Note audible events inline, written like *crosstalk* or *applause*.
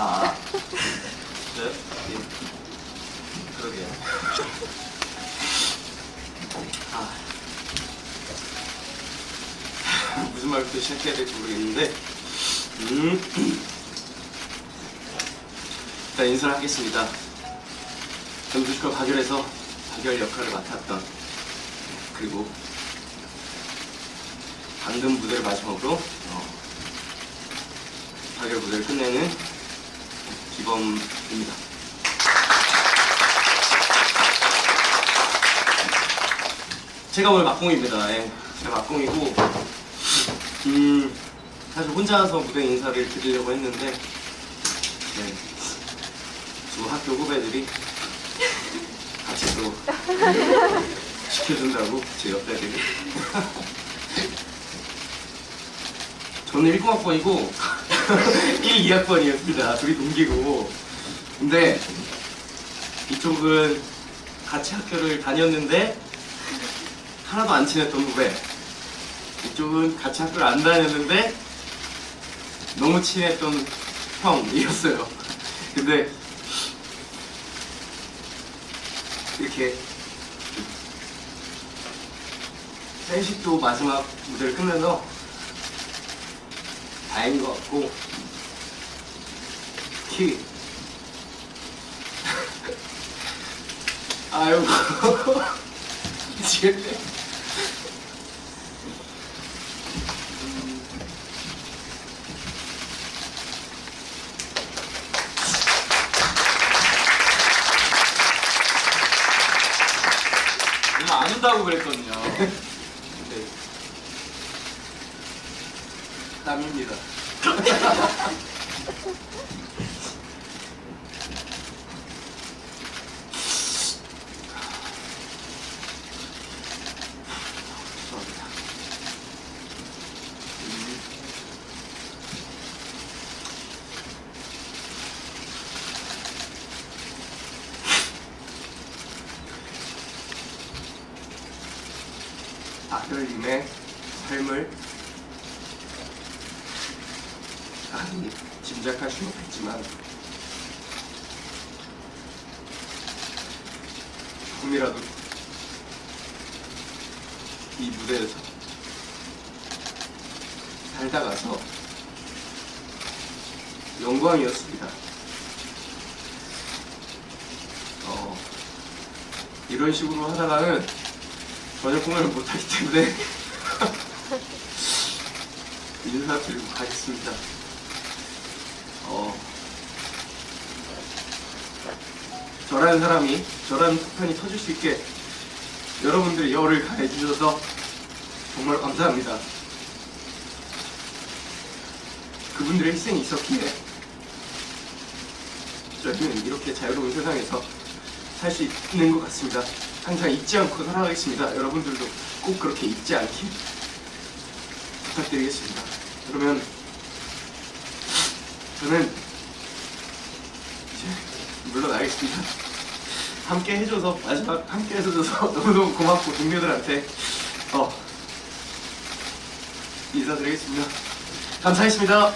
아, 네? 예. 그러게요. 아. 무슨 말부터 시작해야 될지 모르겠는데, 음. 일단 인사를 하겠습니다. 전 뮤지컬 가결에서 가결 역할을 맡았던, 그리고 방금 무대를 마지막으로, 어, 가결 무대를 끝내는 기범입니다. 제가 오늘 막공입니다. 예, 제가 막공이고, 음, 사실 혼자서 무대 인사를 드리려고 했는데, 네, 두 학교 후배들이 같이 또 시켜준다고 제 옆배들이. *laughs* 저는 1공학번이고 1, 2학번이었습니다. 둘이 동기고. 근데 이쪽은 같이 학교를 다녔는데 하나도 안 친했던 후배. 이쪽은 같이 학교를 안 다녔는데 너무 친했던 형이었어요. 근데 이렇게 셋이 마지막 무대를 끝내서 다행인 것 같고 특히 아유 미치겠네 얼마 안 온다고 그랬거든요. 네. 음. *laughs* 아들님의 삶을 아니 짐작할 수는 없겠지만 조금이라도 이 무대에서 살다 가서 영광이었습니다. 어, 이런 식으로 하다가는 전혀 공연을 못하기 때문에 *laughs* 인사드리고 가겠습니다. 어, 저라는 사람이 저라는 폭탄이 터질 수 있게 여러분들이 열을 가해 주셔서 정말 감사합니다. 그분들의 희생이 있었기에 저희는 이렇게 자유로운 세상에서 살 수 있는 것 같습니다. 항상 잊지 않고 살아가겠습니다. 여러분들도 꼭 그렇게 잊지 않길 부탁드리겠습니다. 그러면 저는 이제 물러나겠습니다. 함께 해줘서 마지막 함께 해줘서 *laughs* 너무너무 고맙고 동료들한테 어 인사드리겠습니다. 감사했습니다.